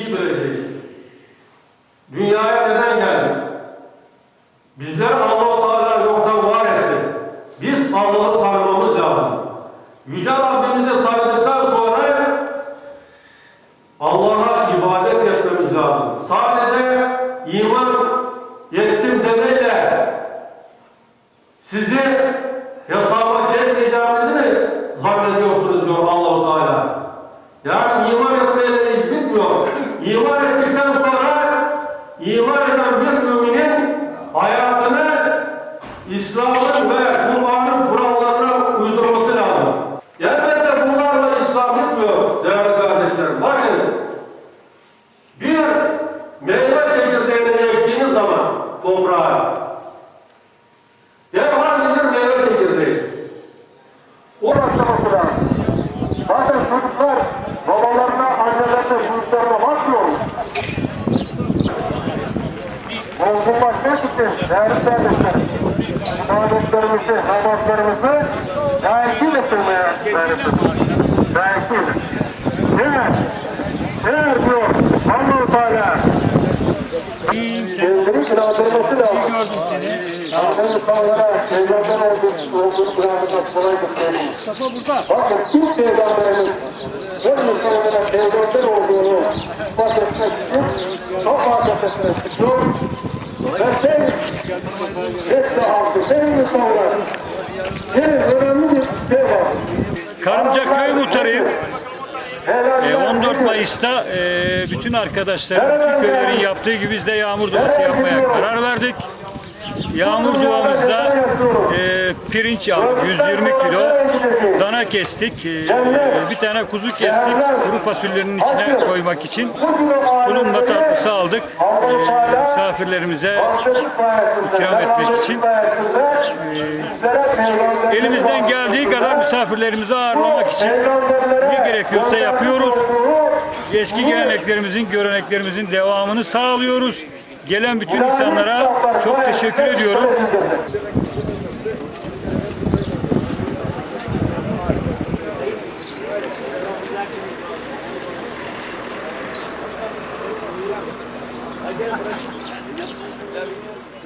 iyi bileceğiz. Dünyaya neden geldik? Bizler Allah-u Teala yoktan var etti. Biz Allah'ı tanımamız lazım. Yüce Rabbimizi tanıdıktan sonra Allah'a ibadet etmemiz lazım. Sadece iman ettim demeyle sizi hesaba çekmeyeceğimizi mi zannediyorsunuz diyor Allahu Teala. Yani iman etmeyle iş bitmiyor. İman ettikten sonra iman eden bir müminin hayatını İslam'ın ve Kur'an'ın kurallarına uydurması lazım. Elbette bunlarla İslam bitmiyor değerli kardeşlerim. Bakın bir meyve Ne için değerli kardeşlerim? İbadetlerimizi, namazlarımızı layıkıyla kılmaya gayret ediyoruz. Layıkıyla. Eğer, eğer diyor Allah-u Teala Sevgilim inandırması lazım. Allah'ın sağlara peygamber olduğunu, olduğunu bırakmak kolaydır söyleyeyim. Bakın tüm peygamberimiz her insanlara peygamber olduğunu ispat etmek için çok arkasına çıkıyor. Ve sen hepsi halkı, sen insanlar. Gelin önemli bir şey var. Karımca köy muhtarıyım. E, 14 Mayıs'ta e, bütün arkadaşlar, bütün köylerin yaptığı gibi biz de yağmur duası yapmaya karar verdik. Yağmur duamızda pirinç aldık 120 kilo, dana kestik, e, bir tane kuzu kestik kuru fasulyenin içine koymak için. Tulumba tatlısı aldık e, misafirlerimize ikram etmek için. Elimizden geldiği kadar misafirlerimizi ağırlamak için ne gerekiyorsa yapıyoruz. Eski geleneklerimizin, göreneklerimizin devamını sağlıyoruz. Gelen bütün insanlara çok teşekkür ediyorum. Gel buraya.